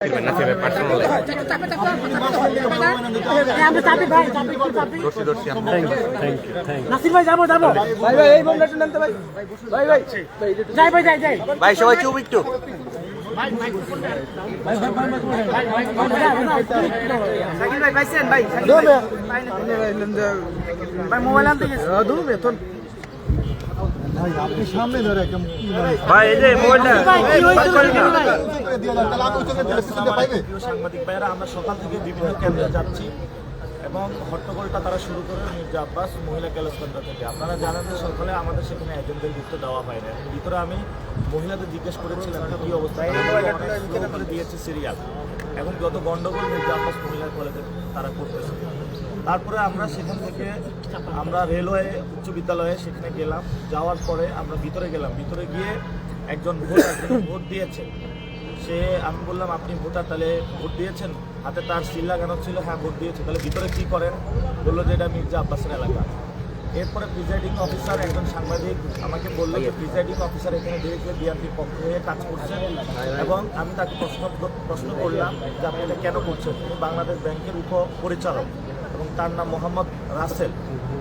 ভাই চাপি চাপি দর্শি দর্শি আমরা নাসির ভাই যাব যাব ভাই ভাই এই বোমটা নেন তো ভাই ভাই ভাই যাই ভাই যাই যাই ভাই সবাই চুপ একটু। ভাই মোবাইল আনতে গেছে ভাই এই যে মোবাইলটা সাংবাদিক ভাইয়েরা আমরা সকাল থেকে বিভিন্ন কেন্দ্রে যাচ্ছি এবং হট্টগোলটা তারা শুরু করে মির্জা আব্বাস মহিলা ক্যালেজ থেকে। আপনারা জানেন যে সকালে আমাদের সেখানে এজেন্টদের ঢুকতে দেওয়া হয় না। ভিতরে আমি মহিলাদের জিজ্ঞেস করেছিলাম কী অবস্থা দিয়েছে সিরিয়াল এবং যত গন্ডগোল মির্জা আব্বাস মহিলা কলেজে তারা করতেছে। তারপরে আমরা সেখান থেকে আমরা রেলওয়ে, উচ্চ বিদ্যালয়ে সেখানে গেলাম। যাওয়ার পরে আমরা ভিতরে গেলাম। ভিতরে গিয়ে একজন ভোট ভোট দিয়েছে। সে, আমি বললাম, আপনি ভোটার, তাহলে ভোট দিয়েছেন? হাতে তার সিল লাগানো ছিল হ্যাঁ ভোট দিয়েছে। তাহলে ভিতরে কী করেন? বলল যে, এটা মির্জা আব্বাসের এলাকা। এরপরে প্রিজাইডিং অফিসার একজন সাংবাদিক আমাকে বলল যে, প্রিজাইডিং অফিসার এখানে ডিরেক্টলি বিআরপির পক্ষ হয়ে কাজ করছেন এবং আমি তাকে প্রশ্ন প্রশ্ন করলাম যে, আপনি এটা কেন করছেন? তিনি বাংলাদেশ ব্যাংকের উপ পরিচালক এবং তার নাম মোহাম্মদ রাসেল।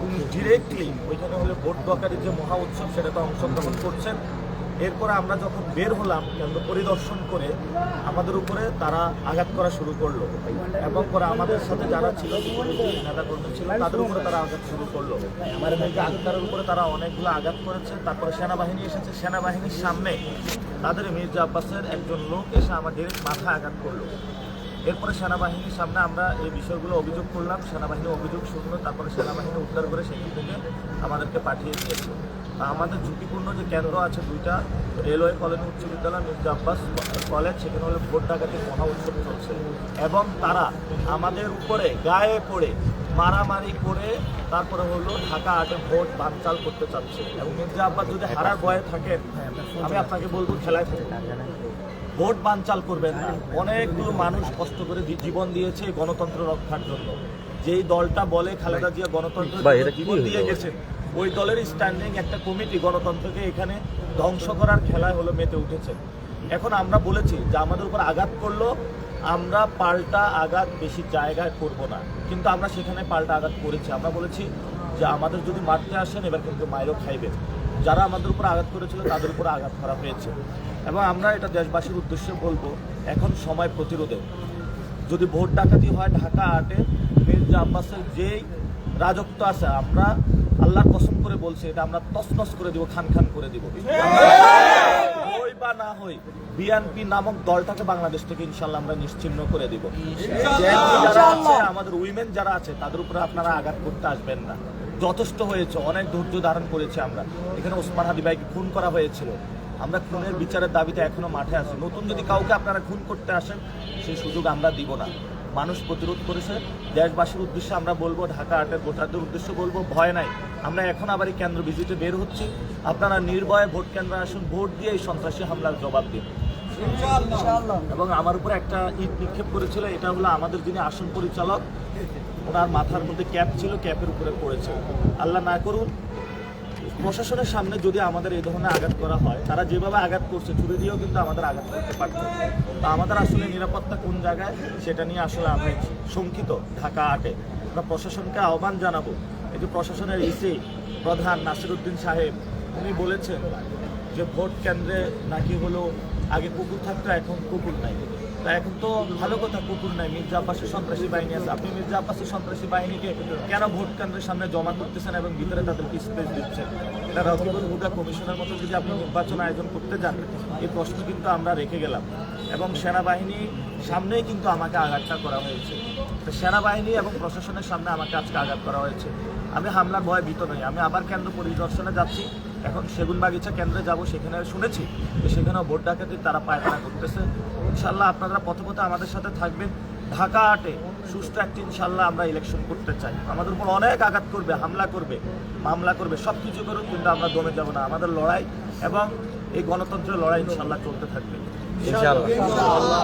উনি ডিরেক্টলি ওইখানে হলে ভোট দরকারি যে মহা উৎসব, সেটাতে অংশগ্রহণ করছেন। এরপরে আমরা যখন বের হলাম, কেন্দ্র পরিদর্শন করে আমাদের উপরে তারা আঘাত করা শুরু করল এবং পরে আমাদের সাথে যারা ছিল নেতা কর্মী ছিল, তাদের উপরে তারা আঘাত শুরু করল। আঘাতের উপরে তারা অনেকগুলো আঘাত করেছে। তারপরে সেনাবাহিনী এসেছে। সেনাবাহিনীর সামনে তাদের মির্জা আব্বাসের একজন লোক এসে আমার আমাদের মাথায় আঘাত করল। এরপরে সেনাবাহিনীর সামনে আমরা এই বিষয়গুলো অভিযোগ করলাম, সেনাবাহিনী অভিযোগ শুনলো, তারপরে সেনাবাহিনী উদ্ধার করে সেখান থেকে আমাদেরকে পাঠিয়ে দিয়েছে। আমাদের ঝুঁকিপূর্ণ যে কেন্দ্র আছে দুইটা, রেলওয়ে কলেজ উচ্চ বিদ্যালয়, মির্জা আব্বাস কলেজ, সেখানে হলো ভোট ডাকাতির মহা উৎসব চলছে। এবং তারা আমাদের উপরে গায়ে পড়ে, মারামারি করে তারপরে হলো ঢাকা আটে ভোট বানচাল করতে চাচ্ছে। এবং মির্জা আব্বাস যদি হারার ভয়ে থাকেন, আমি আপনাকে বলব খেলায় ভোট বানচাল করবেন না। অনেকগুলো মানুষ কষ্ট করে জীবন দিয়েছে গণতন্ত্র রক্ষার জন্য। যেই দলটা বলে খালেদা জিয়া গণতন্ত্র জীবন দিয়ে? গেছেন ওই দলের স্ট্যান্ডিং একটা কমিটি গণতন্ত্রকে এখানে ধ্বংস করার খেলায় হলো মেতে উঠেছে। এখন আমরা বলেছি যে আমাদের উপর আঘাত করল আমরা পাল্টা আঘাত বেশি জায়গায় করব না। কিন্তু আমরা সেখানে পাল্টা আঘাত করেছি। আমরা বলেছি যে আমাদের যদি মারতে আসেন এবার কিন্তু মাইরও খাইবেন। যারা আমাদের উপর আঘাত করেছিল তাদের উপর আঘাত করা হয়েছে। এবং আমরা এটা দেশবাসীর উদ্দেশ্যে বলব এখন সময় প্রতিরোধে। যদি ভোট ডাকাতি হয় ঢাকা আটে মির্জা আব্বাসের যেই রাজত্ব আছে আমরা আল্লাহর কসম করে বলছি এটা আমরা তসনস করে দিব খান খান করে দিব। হই বা না হই বিএনপি নামক দলটাকে বাংলাদেশ থেকে ইনশাল্লাহ আমরা নিশ্চিহ্ন করে দিব। যারা আছে আমাদের উইমেন যারা আছে তাদের উপরে আপনারা আঘাত করতে আসবেন না। যথেষ্ট হয়েছে, অনেক ধৈর্য ধারণ করেছি আমরা। এখানে ওসমান হাদি ভাইকে খুন করা হয়েছিল। আমরা খুনের বিচারের দাবিতে এখনও মাঠে আছি। নতুন যদি কাউকে আপনারা খুন করতে আসেন, সেই সুযোগ আমরা দিব না। মানুষ প্রতিরোধ করেছে। দেশবাসীর উদ্দেশ্যে আমরা বলব, ঢাকা আটের ভোটারদের উদ্দেশ্যে বলব, ভয় নাই। আমরা এখন আবার কেন্দ্র ভিজিটে বের হচ্ছি। আপনারা নির্ভয়ে ভোট কেন্দ্রে আসুন, ভোট দিয়ে এই সন্ত্রাসী হামলার জবাব দিন। এবং আমার উপরে একটা ইট নিক্ষেপ করেছিল, এটা হলো আমাদের যিনি আসন পরিচালক, ওনার মাথার মধ্যে ক্যাপ ছিল, ক্যাপের উপরে পড়েছে। আল্লাহ না করুন, প্রশাসনের সামনে যদি আমাদের এই ধরনের আঘাত করা হয়, তারা যেভাবে আঘাত করছে ছুরি দিয়েও কিন্তু আমাদের আঘাত করতে পারত তো আমাদের আসলে নিরাপত্তা কোন জায়গায়, সেটা নিয়ে আসলে আমি শঙ্কিত, ঢাকা আটে। আমরা প্রশাসনকে আহ্বান জানাব। এই যে প্রশাসনের ইসি প্রধান নাসিরুদ্দিন সাহেব, উনি বলেছেন যে ভোট কেন্দ্রে নাকি হলো আগে কুকুর থাকতো, এখন কুকুর নাই। তা এখন তো ভালো কথা, কুকুর নাই। মির্জা আব্বাসের সন্ত্রাসী বাহিনী আছে। আপনি মির্জা আব্বাসের সন্ত্রাসী বাহিনীকে কেন ভোট কেন্দ্রের সামনে জমা করতেছেন এবং ভিতরে তাদেরকে স্পেস দিচ্ছেন? এটা রকিবুল হুদা কমিশনের মতো যদি আপনি নির্বাচন আয়োজন করতে যান, এই প্রশ্ন কিন্তু আমরা রেখে গেলাম। এবং সেনাবাহিনী সামনেই কিন্তু আমাকে আঘাতটা করা হয়েছে। তো সেনাবাহিনী এবং প্রশাসনের সামনে আমাকে আজকে আঘাত করা হয়েছে। আমি হামলার ভয় ভীত নই। আমি আবার কেন্দ্র পরিদর্শনে যাচ্ছি। এখন সেগুন বাগিচা কেন্দ্রে যাব সেখানে শুনেছি যে সেখানেও ভোট ডাকাতির তারা পায়খানা করতেছে। ইনশাল্লাহ আপনারা পথে আমাদের সাথে থাকবেন। ঢাকা আটে সুষ্ঠু একটি ইনশাল্লাহ আমরা ইলেকশন করতে চাই। আমাদের উপর অনেক আঘাত করবে হামলা করবে মামলা করবে সব কিছু করুক কিন্তু আমরা দমে যাব না। আমাদের লড়াই এবং এই গণতন্ত্রের লড়াই ইনশাল্লাহ চলতে থাকবে। ইনশাআল্লাহ